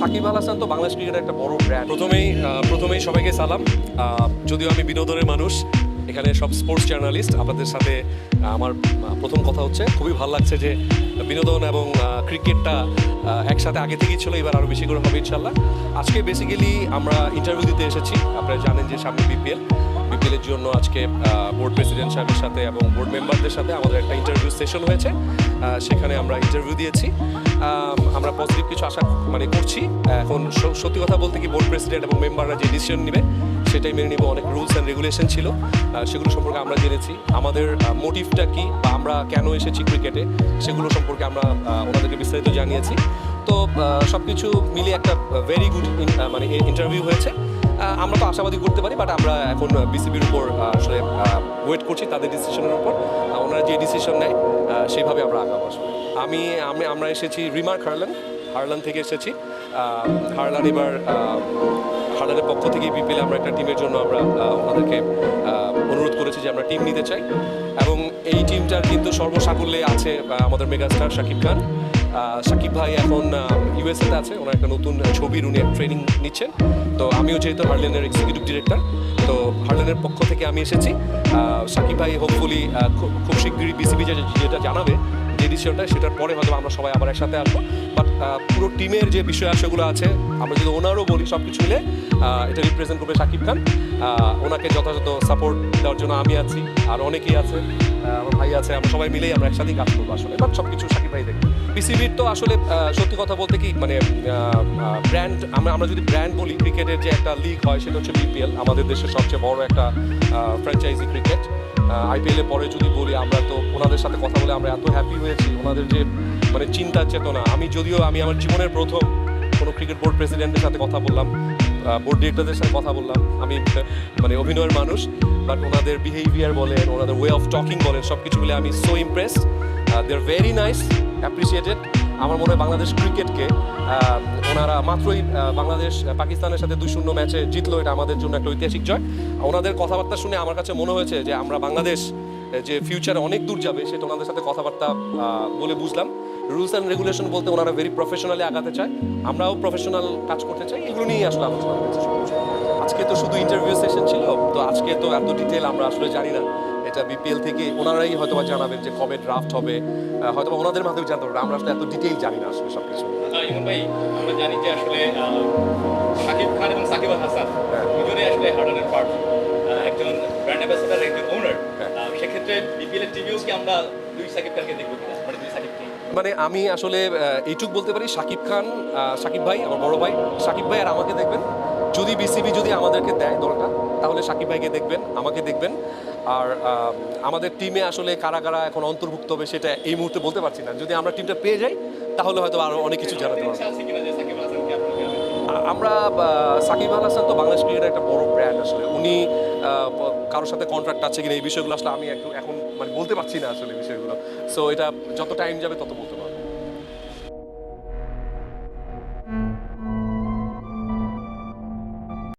সাকিব আল হাসান তো বাংলাদেশ ক্রিকেটের একটা বড় ব্র্যান্ড প্রথমেই প্রথমেই সবাইকে সালাম। যদিও আমি বিনোদনের মানুষ এখানে সব স্পোর্টস জার্নালিস্ট আপনাদের সাথে আমার প্রথম কথা হচ্ছে, খুবই ভালো লাগছে যে বিনোদন এবং ক্রিকেটটা একসাথে আগে থেকেই ছিল, এবার আরও বেশি করে হবে ইনশাল্লাহ আজকে বেসিক্যালি আমরা ইন্টারভিউ দিতে এসেছি, আপনারা জানেন যে সামনে বিপিএল বিপিএলের জন্য আজকে বোর্ড প্রেসিডেন্ট সাহেবের সাথে এবং বোর্ড মেম্বারদের সাথে আমাদের একটা ইন্টারভিউ সেশন হয়েছে সেখানে আমরা ইন্টারভিউ দিয়েছি। আমরা পজিটিভ কিছু আশা মানে করছি। এখন সত্যি কথা বলতে কি বোর্ড প্রেসিডেন্ট এবং মেম্বাররা যে ডিসিশন নেবে সেটাই মেনে নিব। অনেক রুলস অ্যান্ড রেগুলেশন ছিল। সেগুলো সম্পর্কে আমরা জেনেছি। আমাদের মোটিভটা কি বা আমরা কেন এসেছি ক্রিকেটে সেগুলো সম্পর্কে আমরা ওনাদেরকে বিস্তারিত জানিয়েছি। তো সব কিছু মিলিয়ে একটা ভেরি গুড মানে ইন্টারভিউ হয়েছে। আমরা তো আশাবাদী করতে পারি বাট আমরা এখন বিসিবির উপর আসলে ওয়েট করছি তাদের ডিসিশনের উপর। ওনারা যে ডিসিশন নেয় সেইভাবে আমরা আগাবো আসলে। আমি আমি, আমরা এসেছি রিমার্ক হারলান হারলান থেকে এসেছি। হারলান এবার হারলানের পক্ষ থেকে বিপিএল আমরা একটা টিমের জন্য আমরা ওনাদেরকে অনুরোধ করেছি যে আমরা টিম নিতে চাই। এবং এই টিমটার কিন্তু সর্বসাকুল্যে আছে আমাদের মেগাস্টার শাকিব খান। শাকিব ভাই এখন ইউএসএতে আছে। ওনার একটা নতুন ছবির উনি ট্রেনিং নিচ্ছেন। তো আমিও যেহেতু হার্লেনের এক্সিকিউটিভ ডিরেক্টর তো হার্লেনের পক্ষ থেকে আমি এসেছি। শাকিব ভাই হোপফুলি খুব শীঘ্রই বিসিবি যেটা জানাবে, যে ডিসিশনটা সেটার পরে হয়তো আমরা সবাই আবার একসাথে আসব। পুরো টিমের যে বিষয় আশাগুলো আছে, আমরা যদি ওনারও বলি সব কিছু মিলে এটা রিপ্রেজেন্ট করবে শাকিব খান। ওনাকে যথাযথ সাপোর্ট দেওয়ার জন্য আমি আছি, আর অনেকেই আছে আমার ভাই আছে, আমরা সবাই মিলেই আমরা একসাথেই কাজ করব আসলে। বাট সব কিছু শাকিব ভাই দেখবে। বিসিবির তো আসলে সত্যি কথা বলতে কি মানে ব্র্যান্ড আমরা আমরা যদি ব্র্যান্ড বলি, ক্রিকেটের যে একটা লিগ হয়, সেটা হচ্ছে বিপিএল আমাদের দেশের সবচেয়ে বড় একটা ফ্র্যাঞ্চাইজি ক্রিকেট আইপিএল এর পরে যদি বলি, আমরা তো ওনাদের সাথে কথা বলে আমরা এত হ্যাপি হয়েছি, ওনাদের যে মানে চিন্তা চেতনা। আমি যদিও, আমি আমার জীবনের প্রথম কোনো ক্রিকেট বোর্ড প্রেসিডেন্টের সাথে কথা বললাম বোর্ড ডিরেক্টরদের সাথে কথা বললাম। আমি মানে অভিনয়ের মানুষ বাট ওনাদের বিহেভিয়ার বলেন, ওনাদের ওয়ে অফ টকিং বলেন সব কিছু মিলে আমি so impressed they are very nice appreciated আমার মনে হয় বাংলাদেশ ক্রিকেটকে ওনারা মাত্রই বাংলাদেশ পাকিস্তানের সাথে দুই শূন্য ম্যাচে জিতলো, এটা আমাদের জন্য একটা ঐতিহাসিক জয়। ওনাদের কথাবার্তা শুনে আমার কাছে মনে হয়েছে যে আমরা বাংলাদেশ যে ফিউচারে অনেক দূর যাবে, সেটা ওনাদের সাথে কথাবার্তা বলে বুঝলাম। রুলস অ্যান্ড রেগুলেশন বলতে ওনারা ভেরি প্রফেশনালি আগাতে চায়। আমরাও প্রফেশনাল কাজ করতে চাই এগুলো নিয়েই আসলে আলোচনা হয়েছে আজকে তো শুধু ইন্টারভিউ সেশন ছিল তো আজকে তো এত ডিটেল আমরা আসলে জানি না। এটা বিপিএল থেকে ওনারাই হয়তো বা জানাবেন যে কবে ড্রাফট হবে। হয়তো বা ওনাদের মাধ্যমে জানতে পারব আমরা আসলে এত ডিটেল জানি না আসলে আহ, ইমন ভাই আমরা জানি যে আসলে শাকিব খান এবং সাকিব আল হাসান হ্যাঁ। দুজনে আসলে হার্ডনের পার্ট একজন ব্র্যান্ড অ্যাম্বাসেডার একজন ওনার হ্যাঁ। সেক্ষেত্রে বিপিএল এর টিভিও কি আমরা দুই সাকিব খানকে দেখব কিনা? মানে দুই সাকিবকে মানে আমি আসলে এইটুক বলতে পারি, সাকিব খান সাকিব ভাই, আমার বড় ভাই, সাকিব ভাই আর আমাকে দেখবেন। যদি বিসিবি যদি আমাদেরকে দেয় দলটা, তাহলে সাকিব ভাইকে দেখবেন, আমাকে দেখবেন। আর আমাদের টিমে আসলে কারা কারা এখন অন্তর্ভুক্ত হবে সেটা এই মুহূর্তে বলতে পারছি না। যদি আমরা টিমটা পেয়ে যাই, তাহলে হয়তো আরও অনেক কিছু জানাতে পারব। আমরা সাকিব আল হাসান তো বাংলাদেশ ক্রিকেটের একটা বড় ব্র্যান্ড আসলে। উনি কারোর সাথে কন্ট্রাক্ট আছে কিনা এই বিষয়গুলো আসলে আমি একটু এখন মানে বলতে পারছি না আসলে বিষয়গুলো। সো এটা যত টাইম যাবে তত বলতে পারব।